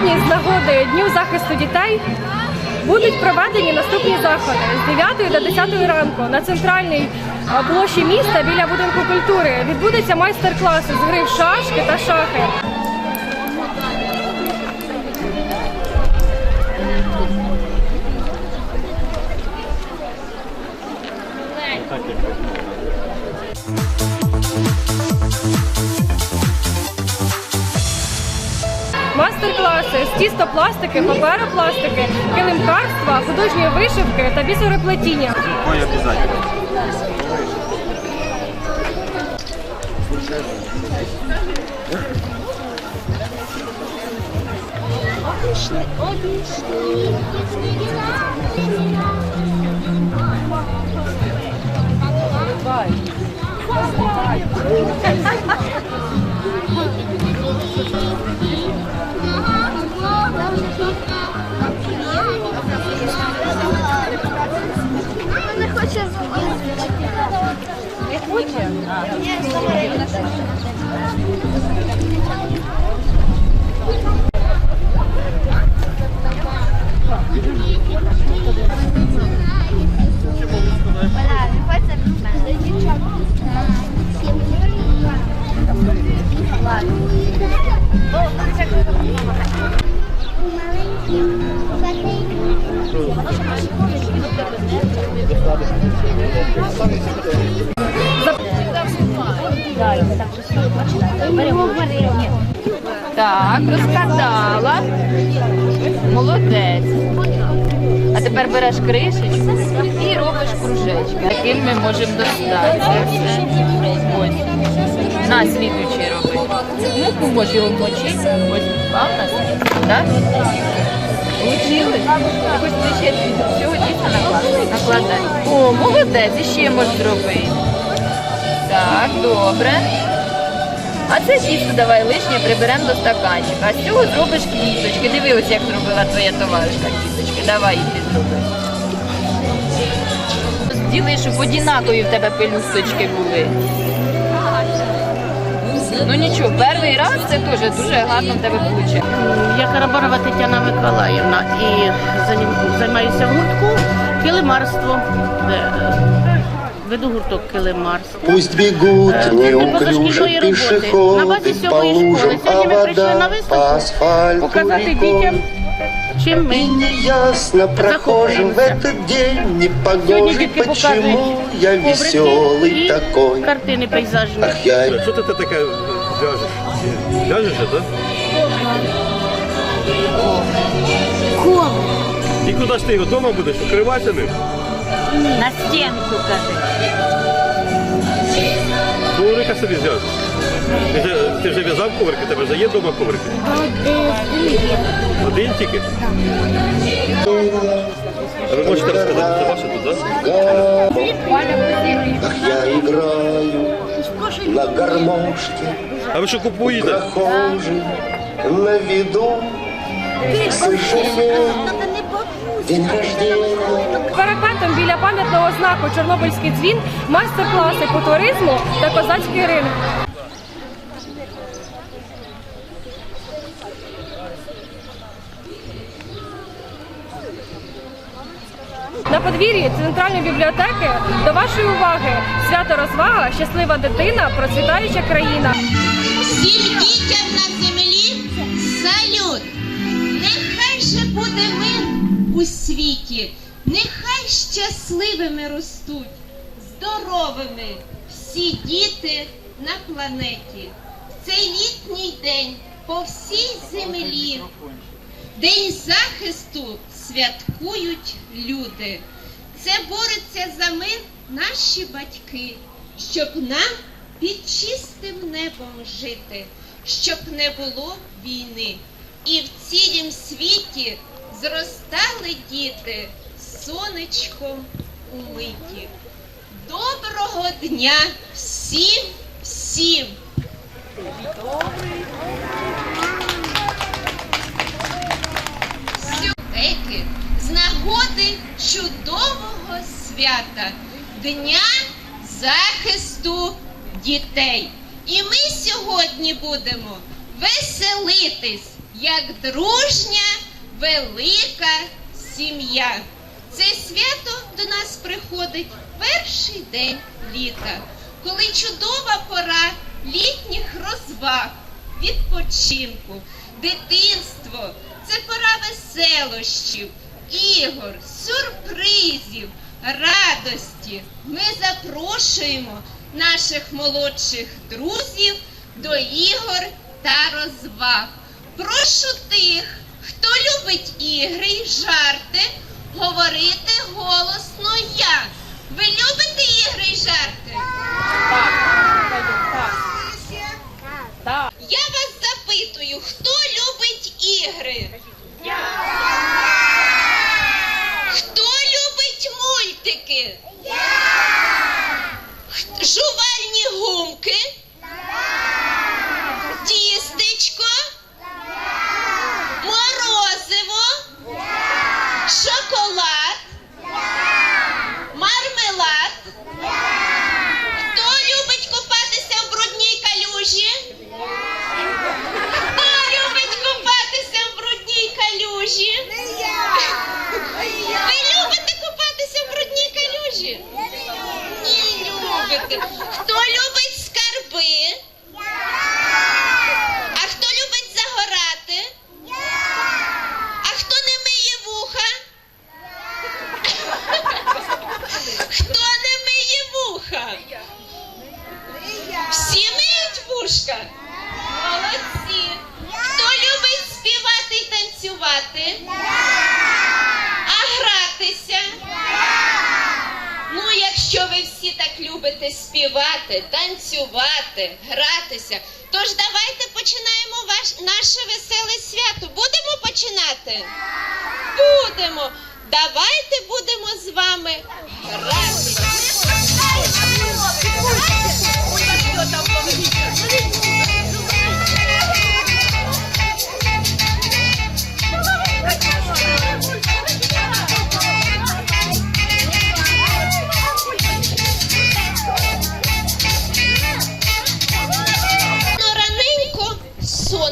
Сьогодні з нагоди Дню захисту дітей будуть проведені наступні заходи з 9 до 10 ранку на центральній площі міста біля будинку культури відбудеться майстер-класи з гри шашки та шахи. Майстер-класи з тістопластики, паперопластики, килимкарства, художньої вишивки та бісероплетіння. Ой, Таким ми можемо достати. Це все. Ось. На слідуючий роби. Муку можеш його мочити. Ось впав на слід. Так? Получилось? Якось ти ще цього дійсно накладай. О, молодець, ще можеш зробити. Так, добре. А це тісто давай лишнє приберемо до стаканчика. А з цього зробиш квіточки. Диви, ось як зробила твоя товаришка квіточки. Давай і ти. Зділи, щоб однакові в тебе пелюсточки були. Ну нічого, перший раз це теж дуже гарно в тебе вийде. Я Карабарова Тетяна Миколаївна і займаюся в гуртку килимарство. де, е, Веду гурток килимарство. Пусть бегут Э, неуклюже пешеходы по школи. лужам, а Сьогодні ми прийшли на вода по виставку асфальту показати дітям, чим ми. И неясно прохожим в этот день непогожий, почему я веселый такой. картини пейзажні. Ах, я Що ти таке в'яжеш? В'яжеш, так? І куди ж ти його вдома будеш? Укриватися ним? На стінку, каже. Коврика собі зв'яжеш. Ти вже, ти вже в'язав коврики? Тебе вже є вдома коврики? Один тільки? А ви можете розказати, це ваше тут, так? ах, я играю на гармошке, А ви що купуєте? прохожий на виду. К сожалению, день рождения пам'ятного знаку Чорнобильський дзвін майстер-класи по туризму та козацький ринок. На подвір'ї центральної бібліотеки до вашої уваги свято розвага, щаслива дитина, процвітаюча країна. Всім дітям на землі салют! Нехай же буде мир у світі, нехай щасливими ростуть, здоровими всі діти на планеті. Цей літній день по всій землі. День захисту святкують люди. Це борються за мир наші батьки, щоб нам під чистим небом жити, щоб не було війни. І в цілім світі зростали діти сонечком умиті. Доброго дня всім, всім! Сюдеки з нагоди чудового свята Дня захисту дітей. І ми сьогодні будемо веселитись, як дружня велика сім'я. Це свято до нас приходить перший день літа, коли чудова пора літніх розваг, відпочинку, дитинство. Це пора веселощів, ігор, сюрпризів, радості. Ми запрошуємо наших молодших друзів до ігор та розваг. Прошу тих, хто любить ігри й жарти, говорити голосно я. Ви любите ігри й жарти? Я вас запитую, хто любить ігри? Хто любить мультики? Х- Жувальні гумки? Тістечко? Морозиво? Шоколад? Мармелад? Хто любить купатися в брудній калюжі? Хто любить купатися в брудній калюжі? Ви любите купатися в брудній калюжі? Ні, любите. Хто любить скарби? А хто любить загорати? А хто не миє вуха? Хто не миє вуха? Всі миють вушка? Молодці. Хто любить співати і танцювати? А гратися? Ну, якщо ви всі так любите співати, танцювати, гратися, тож давайте починаємо ваш, наше веселе свято. Будемо починати? Будемо. Давайте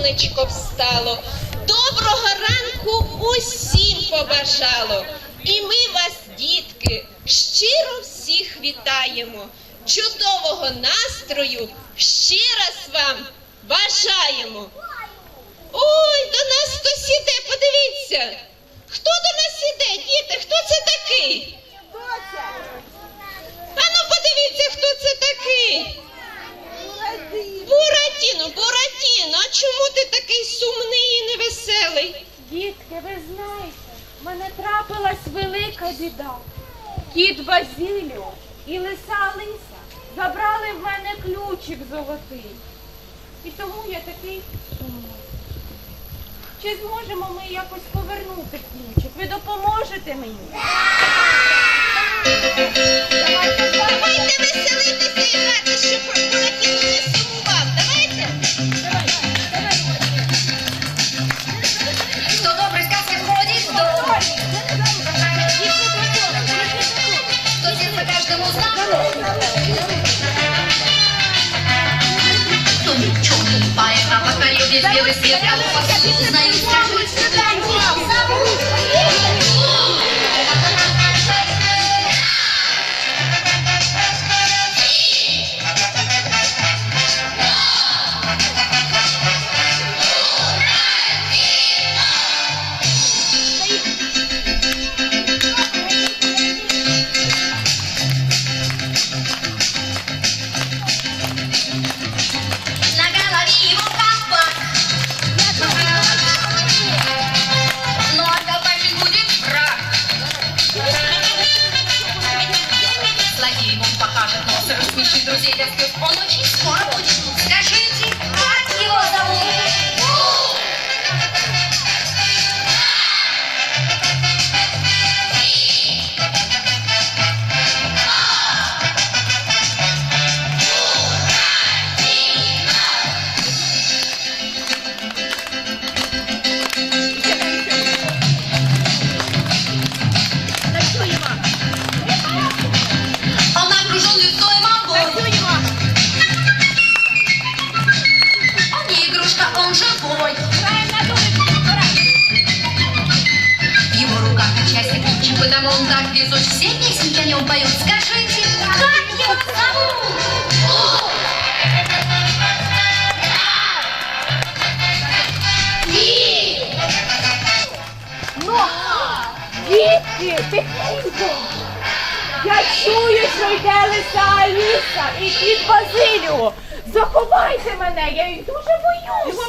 сонечко встало. Доброго ранку усім побажало. І ми вас, дітки, щиро всіх вітаємо. Чудового настрою ще раз вам бажаємо. Ой, до нас хтось іде, подивіться. Хто до нас іде, діти? Хто це такий? Ану, подивіться, хто це такий. Буратіно, Буратіно, а чому ти такий сумний і невеселий? Дітки, ви знаєте, в мене трапилась велика біда. Кіт Базіліо і лиса Лиса забрали в мене ключик золотий. І тому я такий сумний. Чи зможемо ми якось повернути ключик? Ви допоможете мені? Давайте, Dziękuję. Дітки, тихенько! Я чую, що йде лиса Аліса і кіт Базиліо. Заховайте мене, я їх дуже боюсь.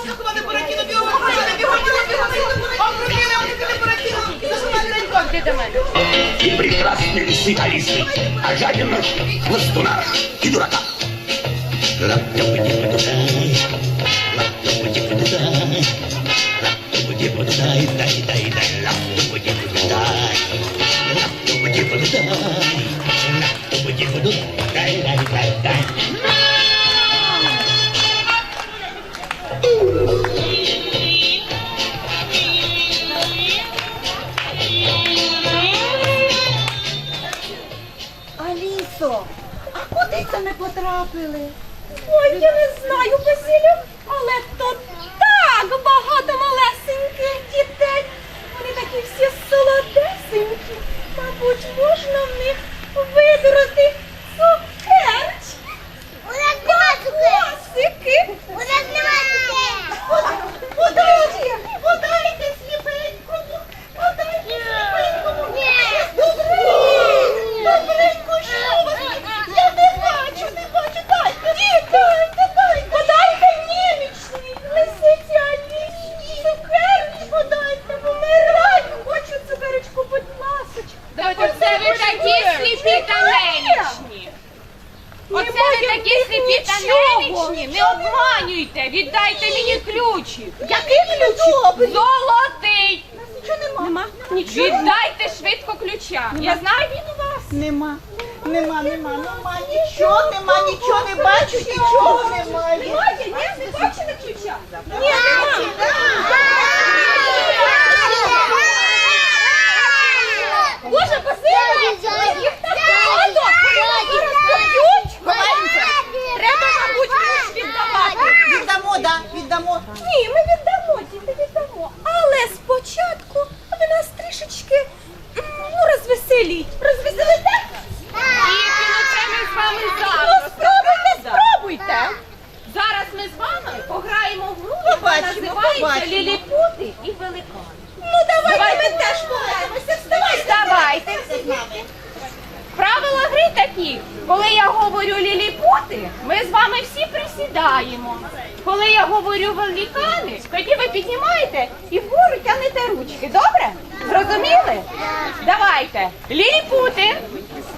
Ти до мене. И прекрасной лисы Алисы, а жадина в пластунах и дураках. Лап-топа-дипа-дай, лап-топа-дипа-дай, лап-топа-дипа-дай, Алісо, а куди це ми потрапили? Ой, я не знаю, Базиліо, але то так багато малесеньких дітей. Вони такі всі солодесенькі. Мабуть, можна в них видурити цукерчики. У нас нема цукерок. У нас нема цукерок. Подайте, подайте сліпенькому, подайте сліпенькому. Ні. Добренько, добренько, що ви? Я не бачу, не бачу, дайте, дайте. Подайте німічні, лисиці Алісі, цукерки подайте, помираю, хочу цукерочку, будь ласочка. Оце ви такі сліпі та немічні. Оце ви такі сліпі та немічні. Не обманюйте, віддайте мені ключі. Який ключ? Золотий. Нічого нема. Нема. Віддайте швидко ключа. Я знаю, він у вас. Нема. Нема, нема, нема, нічого нема, нічого не бачу, нічого немає. Немає, ні, не бачили ключа? Ні, нема. Боже, Базиліо, їх так багато, вони нас зараз поб'ють. Ховаємося. Треба, мабуть, ключ віддавати. Віддамо, да, віддамо. Ні, ми віддамо, діти, віддамо. Але спочатку ви нас трішечки ну, розвеселіть. Розвеселите? Тільки ну це ми з вами Ну, спробуйте, спробуйте. Зараз ми з вами пограємо в гру, яка Побачимо, називається побачимо. Ліліпути і великани. Ну, давайте, ми теж пограємося. Вставайте. Давайте. Правила гри такі. Коли я говорю ліліпути, ми з вами всі присідаємо. Коли я говорю великани, тоді ви піднімаєте і вгору тянете ручки. Добре? Зрозуміли? Давайте. Ліліпути.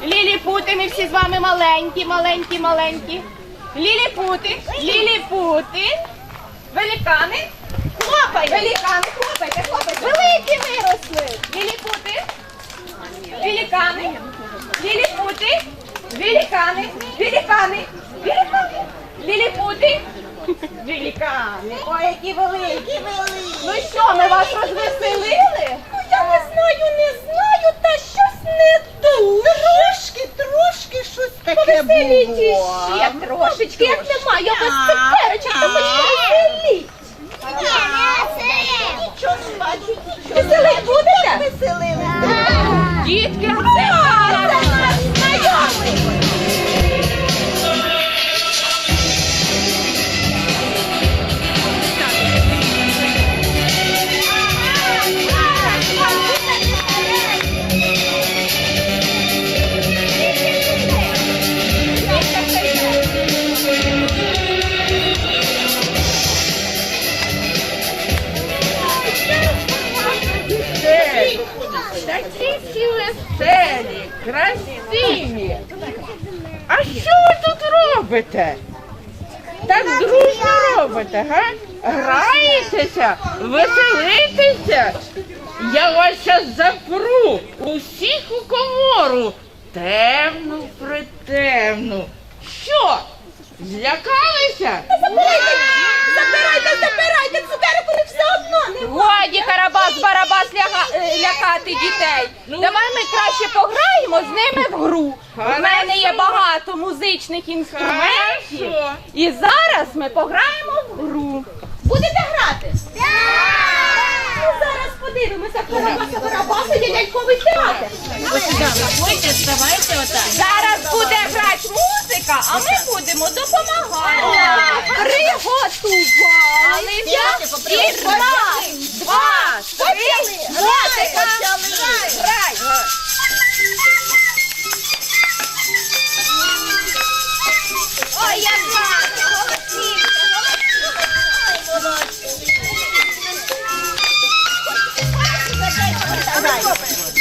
Ліліпути, ми всі з вами маленькі, маленькі, маленькі. Ліліпути, ліліпути. Великани. Хлопай, великани, хлопайте, хлопайте. Великі виросли. Ліліпути. Великани, ліліпути, великани, великани, великани, ліліпути, великани. Ой, які великі, великі. Ну що, ми вас розвеселили? Ну, я не знаю, не знаю, та щось не дуже. Трошки, трошки щось таке Повеселіть було. іще трошечки, як немає, я без цукерочок, то хоч повеселіть. Нічого не бачу, нічого. Веселить будете? Веселили. Дітки, Це наш знайомий. Граєтеся, веселитеся. Я вас зараз запру усіх у комору. Темну, притемну. Що? Злякалися? Забирайте, забирайте, цукерок у них все одно не Годі Карабас Барабас ляга, е, лякати дітей. Давай ми краще пограємо з ними в гру. У мене є багато музичних інструментів. І зараз ми пограємо в гру. Будете грати? Ну, зараз подивимося. це Карабаса Барабаса, є ляльковий театр. Ходьте, вставайте отак. Зараз буде грати музика, а ми будемо допомагати. Приготували і раз, два, три, музика. Грай. Ой, як гарно, Красное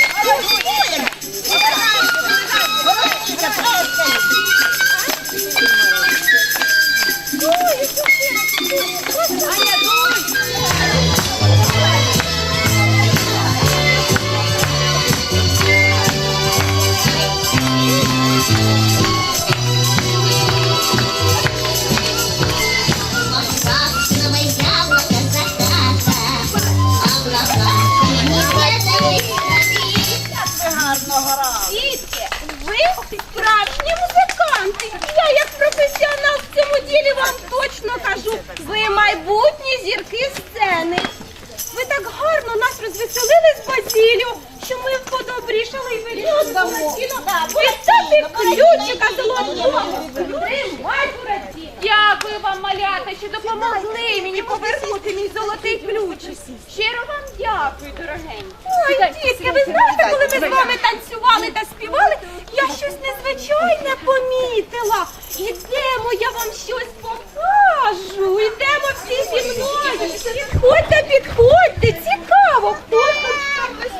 Підходьте, підходьте, цікаво.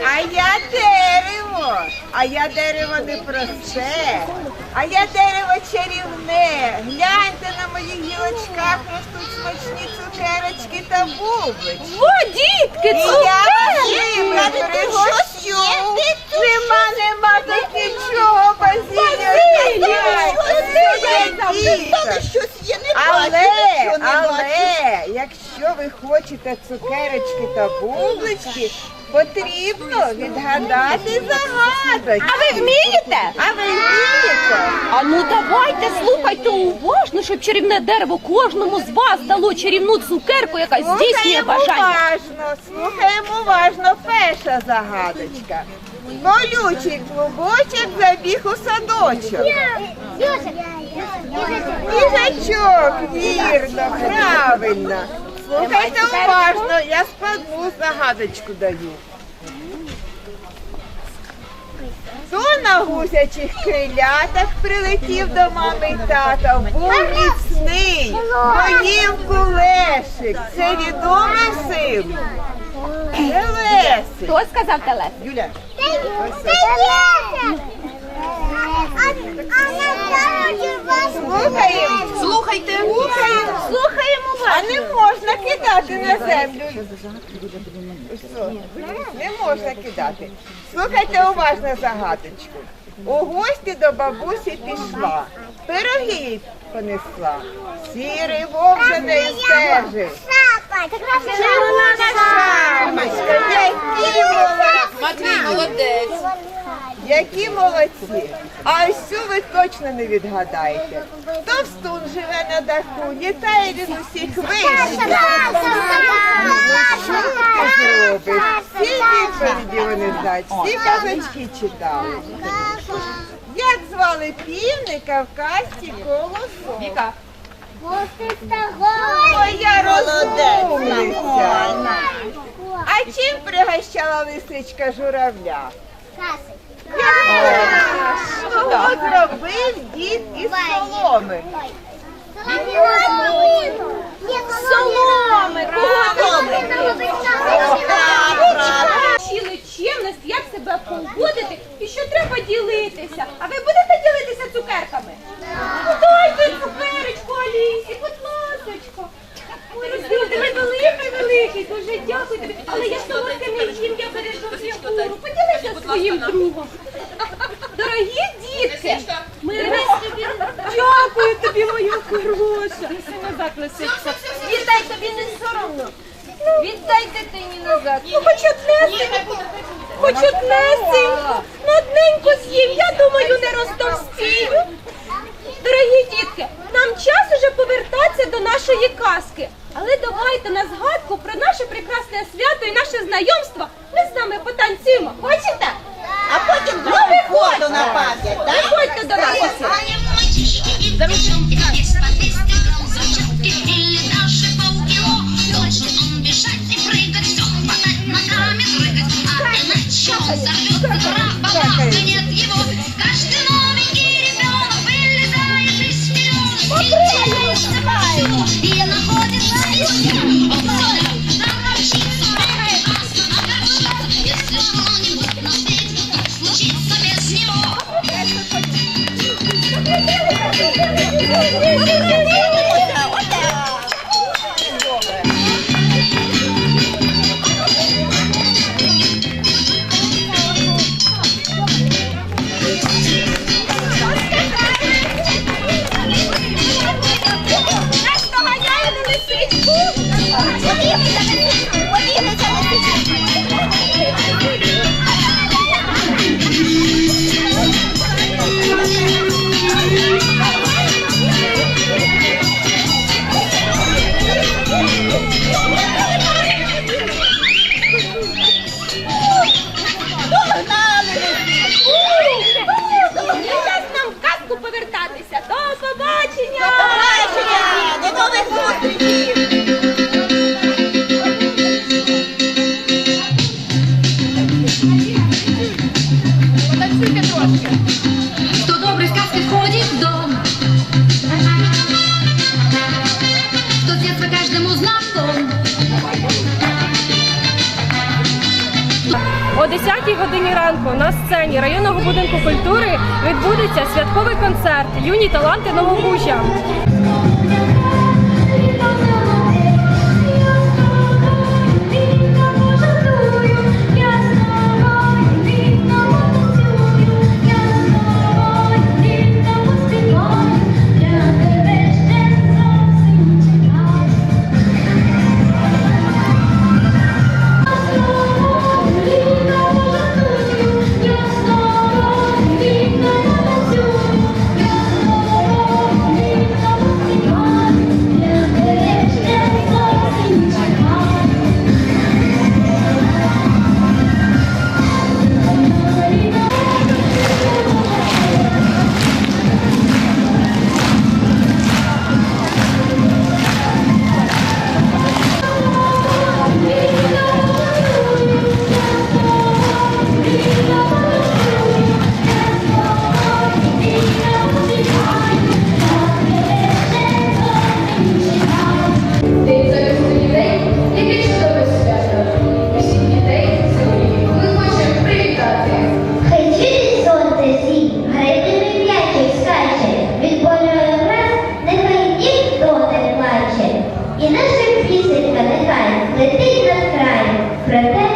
А я дерево, а я дерево не просте, а я дерево чарівне. Гляньте на моїх гілочках ростуть смачні цукерочки та бублички. О, дітки, І я всім пригощу. Нема, нема тут нічого, базілля. Але, але, якщо ви хочете цукерочки та бублички, потрібно відгадати загадочку. А ви вмієте? А ви вмієте? А ну давайте, слухайте уважно, щоб чарівне дерево кожному з вас дало чарівну цукерку, яка здійснює Слухаємо бажання. уважно, слухаємо уважно перша загадочка. Колючий клубочок забіг у садочок. Їжачок, вірно, правильно. Слухайте уважно, я складну загадочку даю. Хто на гусячих крилятах прилетів до мами й тата, був міцний, поїв кулешик. Це відомий всім. Телесик. Хто сказав телес? Юля, слухаємо. Слухайте. Слухаємо. Вас. А не можна кидати на землю. Не можна кидати. Слухайте уважно загадочку. У гості до бабусі пішла, пироги понесла. Сірий вовк за нею стежить. Шапочка, які молодці. Матвій молодець. Які молодці! А ось цю ви точно не відгадаєте. Товстун живе на даху, літає він усіх вищих. Всі відповіді вони знають, всі казачки читали. Як звали півника в касті колосо? Віка. Ой, я розумниця. А чим пригощала лисичка журавля? Що зробив дід із соломи? Соломи, Вчили чемність, як себе поводити і що треба ділитися. А ви будете ділитися цукерками? Ну, Дайте цукерочку Алісі, будь ласочка. Ой, Розділ, ти великий, великий, дуже дякую тобі. Але я солодке не їм, я бережу фігуру. Поділися зі своїм другом. Дорогі дітки, ми дякую тобі, моя хороша. Віддай тобі не соромно. Віддай дитині назад. Ну, хоч однесеньку, хоч однесеньку, ну одненько з'їм, я думаю, не розтовстію. Дорогі дітки, нам час уже повертатися до нашої казки. юні таланти Новобужжя. Protege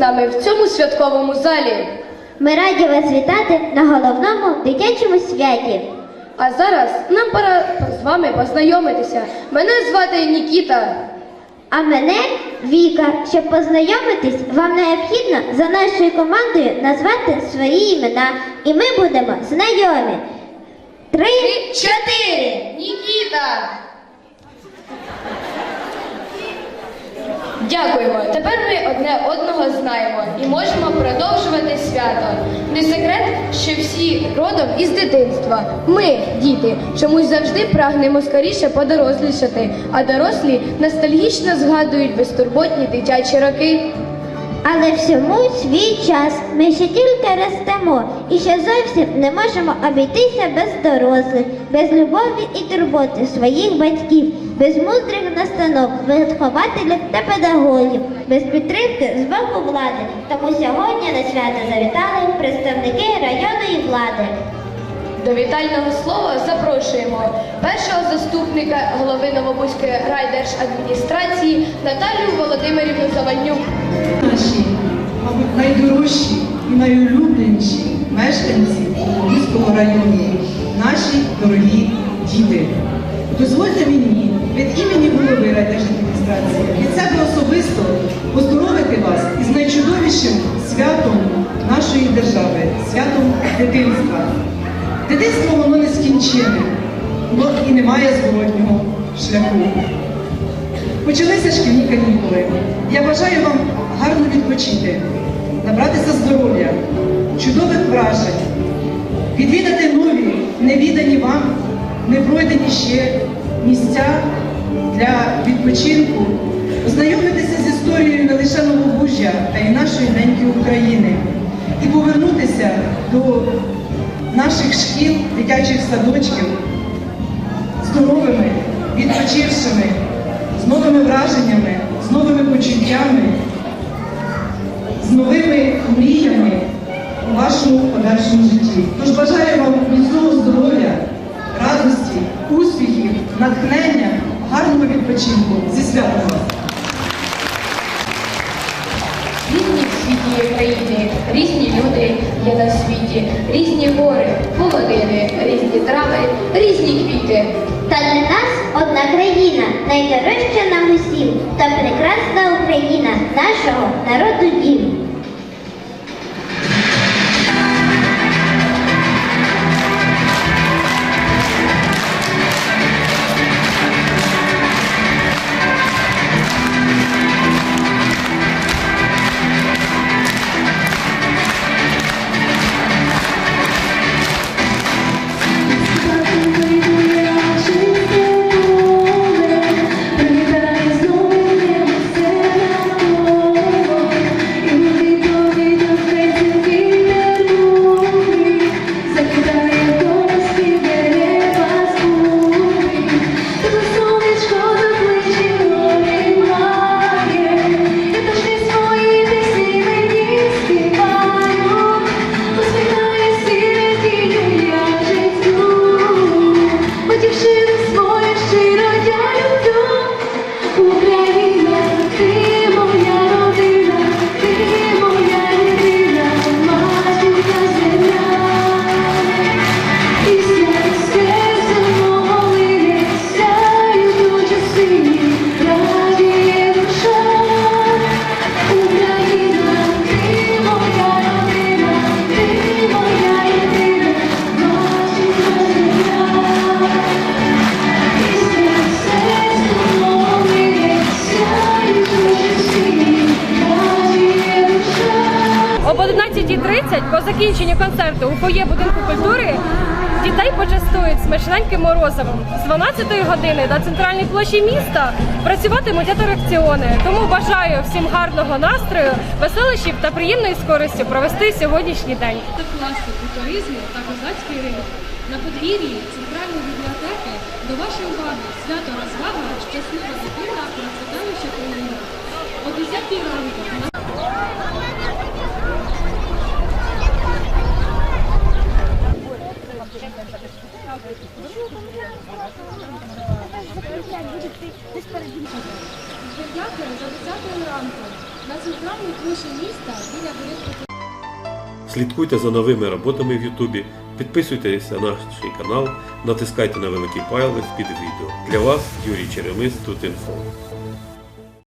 нами в цьому святковому залі. Ми раді вас вітати на головному дитячому святі. А зараз нам пора з вами познайомитися. Мене звати Нікіта. А мене Віка. Щоб познайомитись, вам необхідно за нашою командою назвати свої імена. І ми будемо знайомі. Три, чотири. Нікіта. Дякуємо. Тепер ми одне одного знаємо і можемо продовжувати свято. Не секрет, що всі родом із дитинства. Ми, діти, чомусь завжди прагнемо скоріше подорослішати, а дорослі ностальгічно згадують безтурботні дитячі роки. Але всьому свій час. Ми ще тільки ростемо і ще зовсім не можемо обійтися без дорослих, без любові і турботи своїх батьків, без мудрих настанов, вихователів та педагогів, без підтримки з боку влади. Тому сьогодні на свято завітали представники районної влади. До вітального слова запрошуємо першого заступника голови Новобузької райдержадміністрації Наталію Володимирівну Завальнюк. Наші, мабуть, найдорожчі і найулюбленіші мешканці міського району, наші дорогі діти. Дозвольте мені від імені голови райдержадміністрації, від себе особисто поздоровити вас із найчудовішим святом нашої держави, святом дитинства. Дитинство воно нескінчене, воно і немає зворотнього шляху. Почалися шкільні канікули. Я бажаю вам гарно відпочити, набратися здоров'я, чудових вражень, відвідати нові, невідані вам, не пройдені ще місця для відпочинку, ознайомитися з історією не лише Новобужжя, а й нашої неньки України і повернутися до наших шкіл, дитячих садочків здоровими, відпочившими, з новими враженнями, з новими почуттями, з новими мріями у вашому подальшому житті. Тож бажаю вам міцного здоров'я, радості, успіхів, натхнення, гарного. Зі святом вас! Різні в світі країни, різні люди є на світі, різні гори, полонини, різні трави, різні квіти. Та для нас одна країна, найдорожча нам усім, та прекрасна Україна, нашого народу дім. 17.30 по закінченню концерту у фоє будинку культури дітей почастують смачненьким морозивом. З 12 години на центральній площі міста працюватимуть атракціони. Тому бажаю всім гарного настрою, веселищів та приємної з провести сьогоднішній день. Та класу культуризму та козацький ринок на подвір'ї центральної бібліотеки до вашої уваги свято розвага щаслива дитина процвітаюча країна. О 10 ранку Дякую за 10 ранку на центральній площі міста біля будинку Слідкуйте за новими роботами в Ютубі, підписуйтесь на наш канал, натискайте на великий палець під відео. Для вас Юрій Черемис тут інфо.